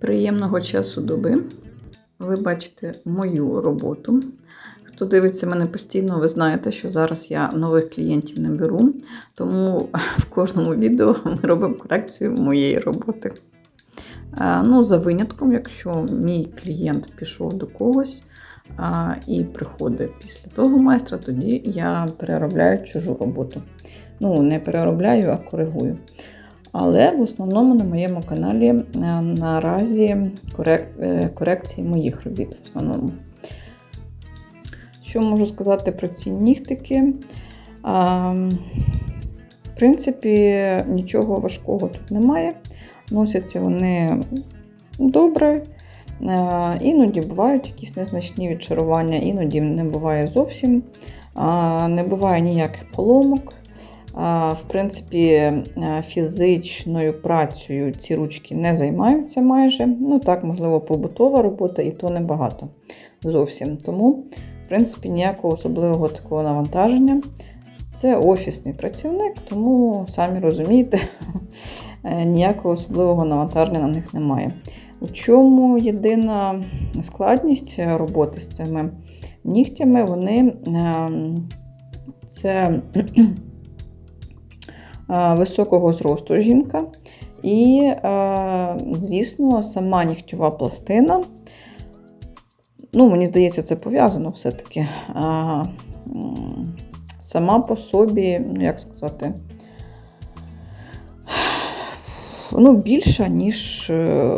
Приємного часу доби. Ви бачите мою роботу. Хто дивиться мене постійно, ви знаєте, що зараз я нових клієнтів не беру, тому в кожному відео ми робимо корекцію моєї роботи. Ну, за винятком, якщо мій клієнт пішов до когось і приходить після того майстра, тоді я переробляю чужу роботу. Ну, не переробляю, а коригую. Але в основному на моєму каналі е, наразі е, корекції моїх робіт. В основному. Що можу сказати про ці нігтики? В принципі, нічого важкого тут немає. Носяться вони добре. Е, Іноді бувають якісь незначні відчарування, іноді не буває зовсім. Не буває ніяких поломок. В принципі, е, фізичною працею ці ручки не займаються майже. Ну так, можливо, побутова робота, і то небагато зовсім. Тому, в принципі, ніякого особливого такого навантаження. Це офісний працівник, тому самі розумієте, е, ніякого особливого навантаження на них немає. У чому єдина складність роботи з цими нігтями, вони ем, це е, високого зросту жінка. І, е, звісно, сама нігтєва пластина. Ну, мені здається, це пов'язано все-таки. Сама по собі, ну як сказати, ну, більша, ніж е,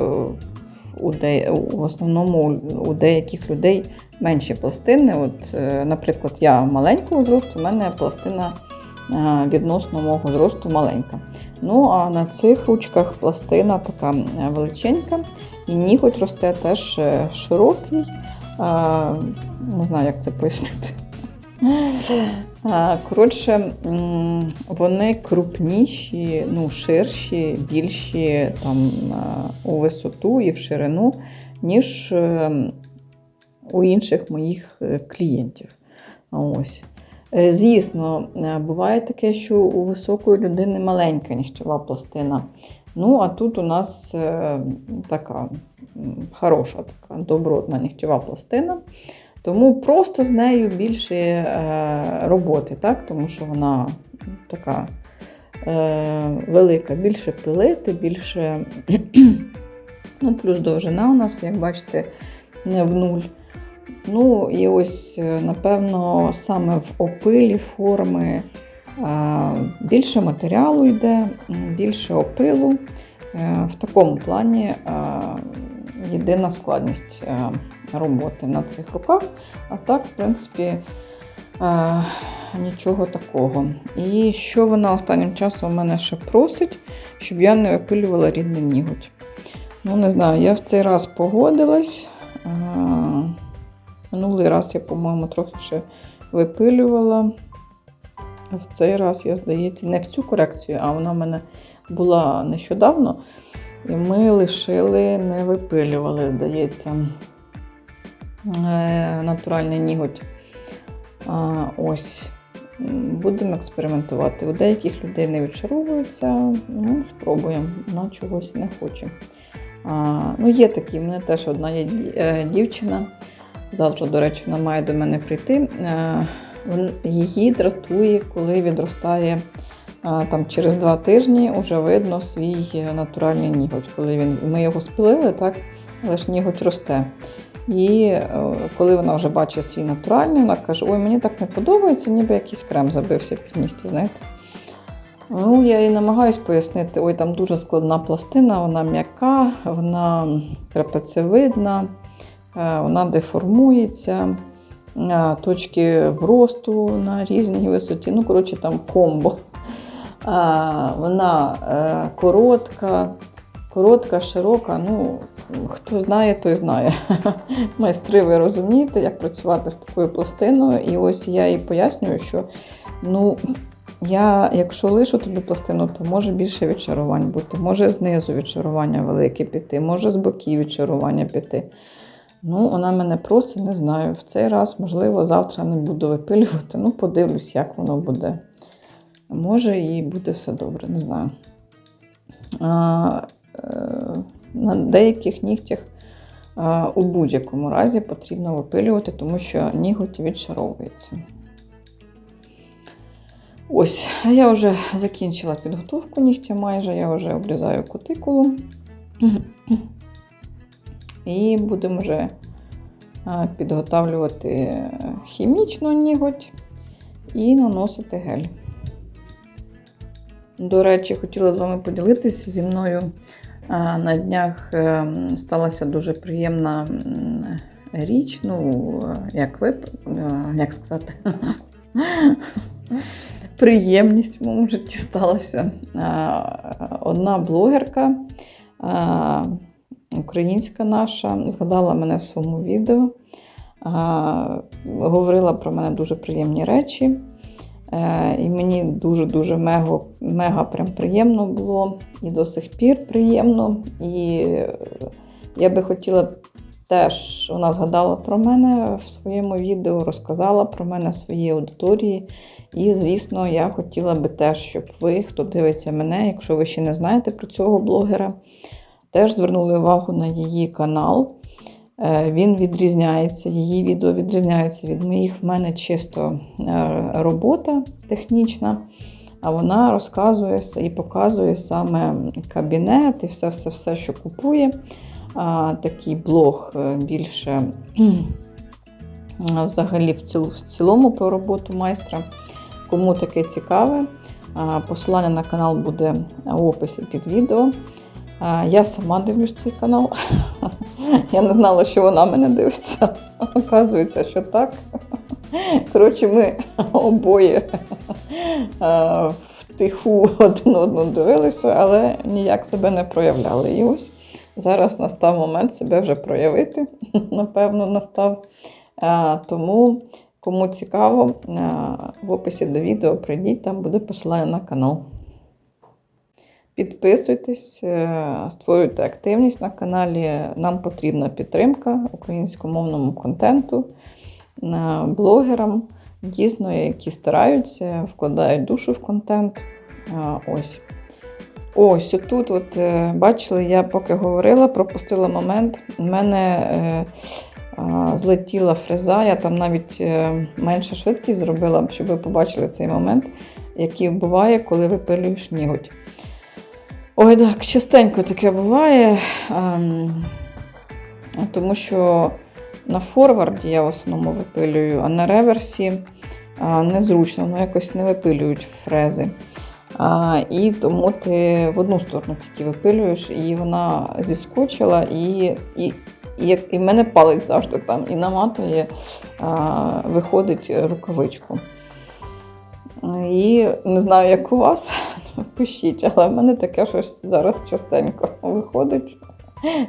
у де, в основному у деяких людей менші пластини. От, е, Наприклад, я маленького зросту, у мене пластина е, відносно мого зросту маленька. Ну, а на цих ручках пластина така е, величенька, і ніготь росте теж е, широкий. Не знаю, як це пояснити. Коротше, вони крупніші, ну, ширші, більші там, у висоту і в ширину, ніж е, у інших моїх е, клієнтів. Ось. Е, Звісно, е, буває таке, що у високої людини маленька нігтєва пластина. Ну, а тут у нас е, така хороша, така добротна нігтєва пластина. Тому просто з нею більше роботи, так? тому що вона така велика, більше пилити, більше. ну, плюс довжина у нас, як бачите, не в нуль. Ну, і ось, е, напевно, саме в опилі форми е, більше матеріалу йде, більше опилу. Е, В такому плані єдина складність роботи на цих руках. А так, в принципі, нічого такого. І що вона останнім часом у мене ще просить, щоб я не випилювала рідний ніготь. Ну, не знаю, я в цей раз погодилась. Минулий раз я, по-моєму, трохи ще випилювала. А в цей раз, я, здається, не в цю корекцію, а вона в мене була нещодавно. І ми лишили, не випилювали, здається, е, натуральний ніготь. А, Ось. Будемо експериментувати. У деяких людей не відчаровується, ну, спробуємо, вона чогось не хоче. А, ну, Є такі, в мене теж одна є е, дівчина. Завтра, до речі, вона має до мене прийти. Е, Її дратує, коли відростає там, через два тижні, вже видно свій е, натуральний ніготь. Коли він, ми його спилили, так, але ж ніготь росте. І е, коли вона вже бачить свій натуральний, вона каже: Ой, мені так не подобається, ніби якийсь крем забився під нігті, знаєте. Ну, я їй намагаюсь пояснити, ой, там дуже складна пластина, вона м'яка, вона трапецевидна, е, вона деформується, е, точки вросту на різній висоті. Ну, коротше, там комбо. Вона е, коротка, коротка, широка. Ну, хто знає, той знає. Майстри, ви розумієте, як працювати з такою пластиною. І ось я їй пояснюю, що ну, я, якщо лишу тобі пластину, то може більше відчарувань бути, може знизу відчарування велике піти, може з боків відчарування піти. Ну, вона мене просить, не знаю. В цей раз, можливо, завтра не буду випилювати. Ну, подивлюсь, як воно буде. Може, і буде все добре, не знаю. А, е, На деяких нігтях е, у будь-якому разі потрібно випилювати, тому що ніготь відшаровується. Ось, а я вже закінчила підготовку нігтя майже, я вже обрізаю кутикулу. І будемо вже е, підготавлювати хімічно ніготь і наносити гель. До речі, хотіла з вами поділитися зі мною. е, На днях е, сталася дуже приємна річ. Ну, е, як ви, е, як сказати, приємність в моєму житті сталася. Е, Одна блогерка, е, українська наша, згадала мене в своєму відео, говорила про мене дуже приємні речі. Е, І мені дуже-дуже мега, мега прям приємно було і до сих пір приємно. І я би хотіла теж, вона згадала про мене в своєму відео, розказала про мене своїй аудиторії. І, звісно, я хотіла би теж, щоб ви, хто дивиться мене, якщо ви ще не знаєте про цього блогера, теж звернули увагу на її канал. Е, Він відрізняється, її відео відрізняються від моїх. В мене чисто е, робота технічна, а вона розказує і показує саме кабінет і все-все-все, що купує. А, Такий блог е, більше взагалі в ціл- в цілому про роботу майстра. Кому таке цікаве, посилання на канал буде в описі під відео. Я сама дивлюсь цей канал. Я не знала, що вона мене дивиться. Оказується, що так. Коротше, ми обоє втиху один одного дивилися, але ніяк себе не проявляли. І ось зараз настав момент себе вже проявити. Напевно, настав. Тому, кому цікаво, в описі до відео прийдіть, там буде посилання на канал. Підписуйтесь, е, створюйте активність на каналі. Нам потрібна підтримка українськомовному контенту, е, блогерам, дійсно, які стараються, вкладають душу в контент. Е, Ось. Ось тут, от бачили, я поки говорила, пропустила момент. У мене злетіла фреза, я там навіть менше швидкість зробила, щоб ви побачили цей момент, який буває, коли випилюєш ніготь. Ой, так, частенько таке буває, ем, тому що на форварді я в основному випилюю, а на реверсі а, незручно, ну якось не випилюють фрези. А, і тому ти в одну сторону тільки випилюєш, і вона зіскочила, і, і, і, і в мене палець завжди там і наматує, а, виходить рукавичку. І не знаю, як у вас, пишіть, але в мене таке щось зараз частенько виходить.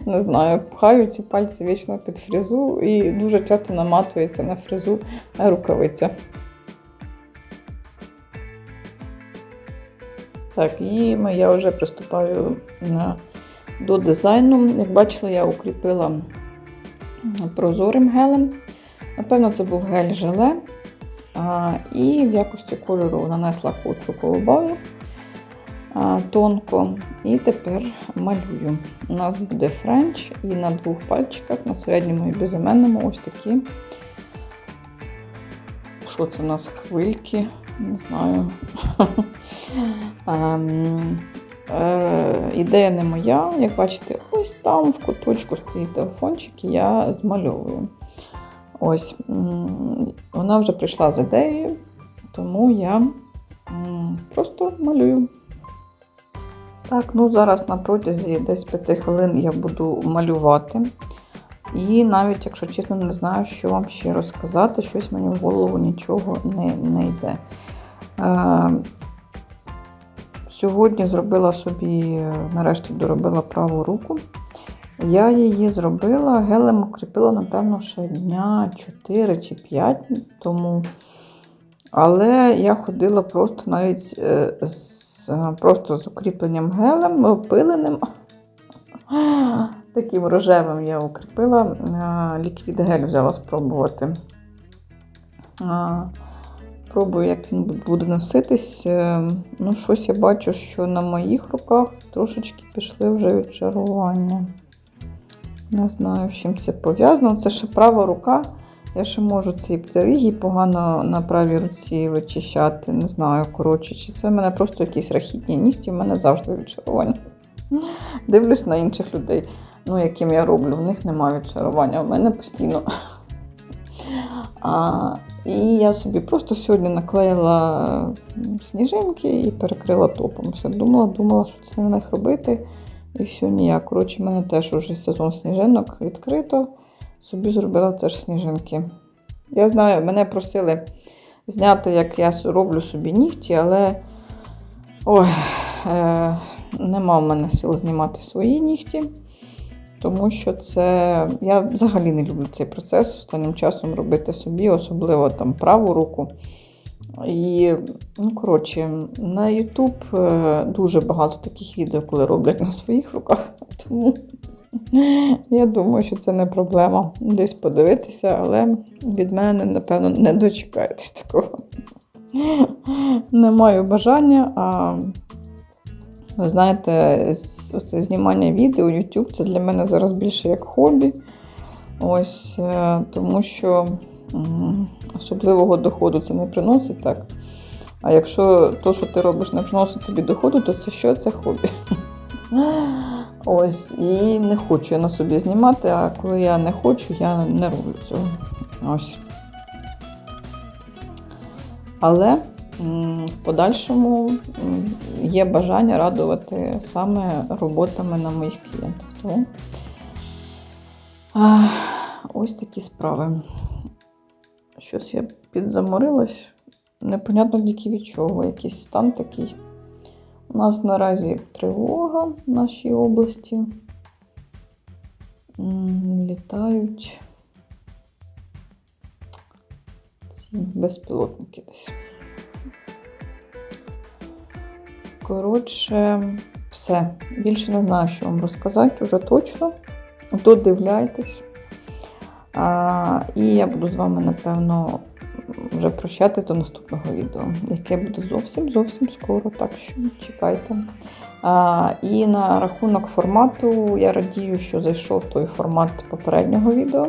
Не знаю, пхаю ці пальці вічно під фрезу і дуже часто наматується на фрезу рукавиця. Так, і я вже приступаю до дизайну. Як бачили, я укріпила прозорим гелем. Напевно, це був гель желе. А, і в якості кольору нанесла кучу колобаю тонко. І тепер малюю. У нас буде френч і на двох пальчиках, на середньому і безіменному, ось такі. Що це у нас хвильки? Не знаю. Е, Ідея не моя. Як бачите, ось там в куточку стоїть телефончик, і я змальовую. Ось, вона вже прийшла з ідеєю, тому я просто малюю. Так, ну зараз на протязі десь 5 хвилин я буду малювати. І навіть, якщо чесно, не знаю, що вам ще розказати, щось мені в голову нічого не, не йде. Е, сьогодні зробила собі, нарешті доробила праву руку. Я її зробила, гелем укріпила, напевно, ще дня 4 чи 5 тому. Але я ходила просто навіть е, е, просто з укріпленням гелем, опиленим. Таким рожевим я укріпила. Е, Ліквід гель взяла спробувати. Е, Пробую, як він буде носитись. Ну, щось я бачу, що на моїх руках трошечки пішли вже відчарування. Не знаю, з чим це пов'язано. Це ще права рука. Я ще можу ці птериги погано на правій руці вичищати. Не знаю, коротше, чи це в мене просто якісь рахітні нігті, в мене завжди відчарування. Дивлюсь на інших людей, ну, яким я роблю, в них немає відчарування, в мене постійно. А, і я собі просто сьогодні наклеїла сніжинки і перекрила топом. Все думала, думала, що це на них робити. І все ніяк. Коротше, в мене теж уже сезон сніжинок відкрито. Собі зробила теж сніжинки. Я знаю, мене просили зняти, як я роблю собі нігті, але ой, е, нема в мене сил знімати свої нігті. Тому що це. Я взагалі не люблю цей процес останнім часом робити собі, особливо там праву руку. І, ну, коротше, на YouTube е, дуже багато таких відео, коли роблять на своїх руках. Тому я думаю, що це не проблема десь подивитися, але від мене, напевно, не дочекаєтесь такого. Не маю бажання, а ви знаєте, оце знімання відео, YouTube це для мене зараз більше як хобі. Ось, е, Тому що особливого доходу це не приносить так. А якщо то, що ти робиш, не приносить тобі доходу, то це що? Це хобі. Ось, і не хочу я на собі знімати, а коли я не хочу, я не роблю цього. Ось. Але в подальшому є бажання радувати саме роботами на моїх клієнтах. Тому ось такі справи. Щось я підзаморилась. Непонятно тільки від чого. Якийсь стан такий. У нас наразі тривога в нашій області. Літають ці безпілотники десь. Коротше, все. Більше не знаю, що вам розказати вже точно. Додивляйтесь. А, І я буду з вами, напевно, вже прощати до наступного відео, яке буде зовсім зовсім скоро, так що чекайте. А, І на рахунок формату я радію, що зайшов той формат попереднього відео.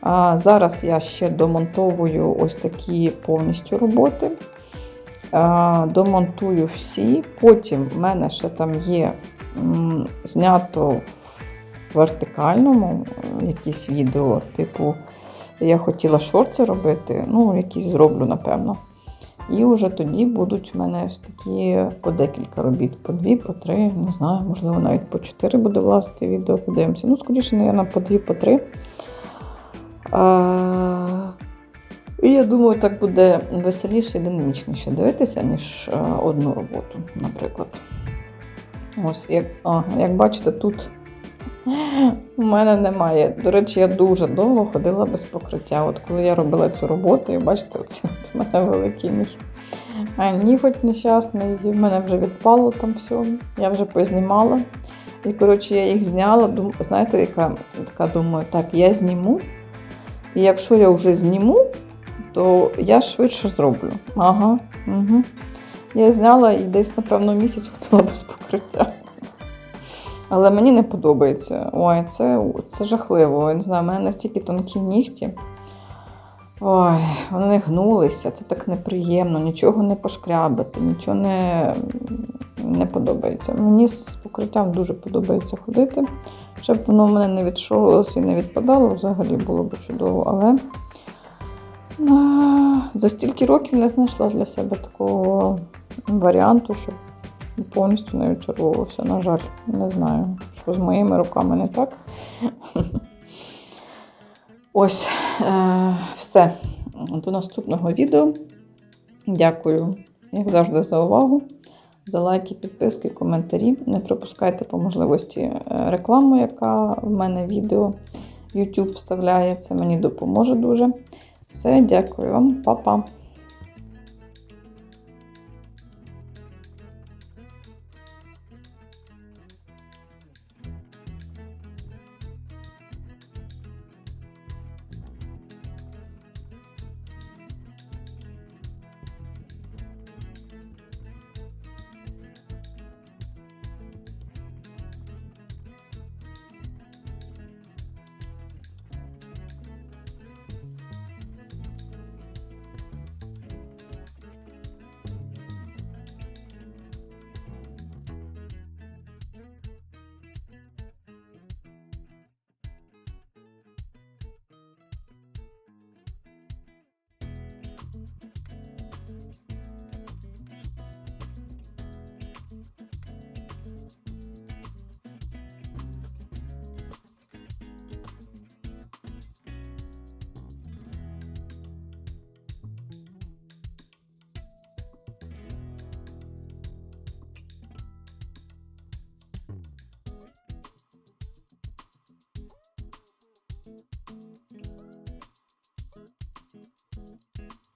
А, Зараз я ще домонтовую ось такі повністю роботи. А, Домонтую всі. Потім в мене ще там є м, знято в вертикальному якісь відео, типу. Я хотіла шорти робити, ну, якісь зроблю, напевно. І вже тоді будуть в мене ось такі по декілька робіт, по дві, по три, не знаю, можливо, навіть по чотири буде влазити відео, подивимося. Ну, скоріше, мабуть, по дві, по три. А... І я думаю, так буде веселіше і динамічніше дивитися, ніж одну роботу, наприклад. Ось, як, а, як бачите, тут у мене немає. До речі, я дуже довго ходила без покриття. От коли я робила цю роботу, і бачите, оце у мене великий мій ніготь нещасний, в мене вже відпало там все. Я вже познімала. І, коротше, я їх зняла. Дум... Знаєте, яка така думаю, так, я зніму. І якщо я вже зніму, то я швидше зроблю. Ага. угу. Я зняла і десь, напевно, місяць ходила без покриття. Але мені не подобається. Ой, це це жахливо. Я не знаю, в мене настільки тонкі нігті. Ой, вони гнулися, це так неприємно, нічого не пошкрябати, нічого не не подобається. Мені з покриттям дуже подобається ходити. Щоб воно в мене не відшовувалося і не відпадало, взагалі було б чудово. Але за стільки років не знайшла для себе такого варіанту, щоб повністю не відчервувався. На жаль, не знаю, що з моїми руками не так. Ось е, все. До наступного відео. Дякую, як завжди, за увагу. За лайки, підписки, коментарі. Не пропускайте по можливості е, рекламу, яка в мене відео YouTube вставляє. Це мені допоможе дуже. Все, дякую вам, Па-па. Thank you.